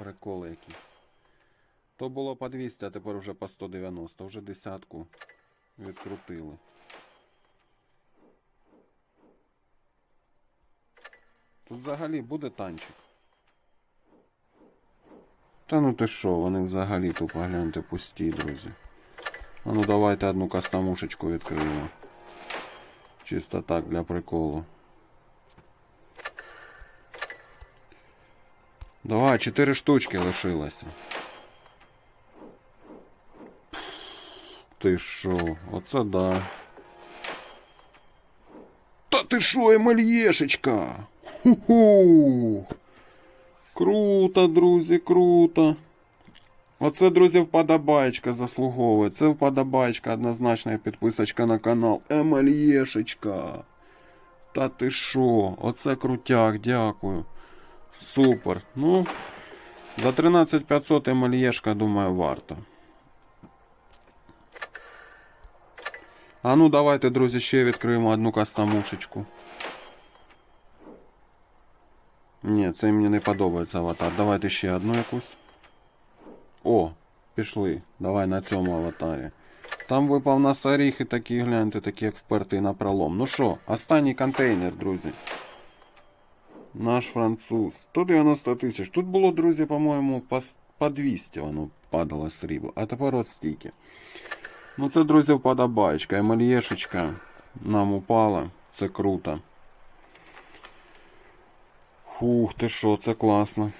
Приколи якісь. То було по 200, а тепер вже по 190. Вже десятку відкрутили. Тут взагалі буде танчик. Та ну ти що, вони взагалі тут погляньте пусті, друзі. А ну давайте одну кастомушечку відкриємо. Чисто так для приколу. Давай, чотири штучки лишилося. Ти що, оце да. Та ти що, Емельєшечка? Ху-ху! Круто, друзі, круто. Оце, друзі, вподобаєчка заслуговує. Це вподобаєчка, однозначна підписочка на канал. Емельєшечка. Та ти що? Оце крутяк, дякую. Супер. Ну, за 13500 Емельєшка, думаю, варто. А ну давайте, друзі, ще відкриємо одну кастомушечку. Ні, це мені не подобається аватар. Давайте ще одну якусь. О, пішли. Давай на цьому аватарі. Там випав нас оріхи такі, гляньте, такі як впертий на пролом. Ну що, останній контейнер, друзі. Наш француз. 190 тисяч. Тут було, друзі, по-моєму, по, по 200 воно падало срібло. А тепер от стільки. Ну це, друзі, вподобаєчка. Емельєшечка нам упала. Це круто. Фух, ти що, це класно.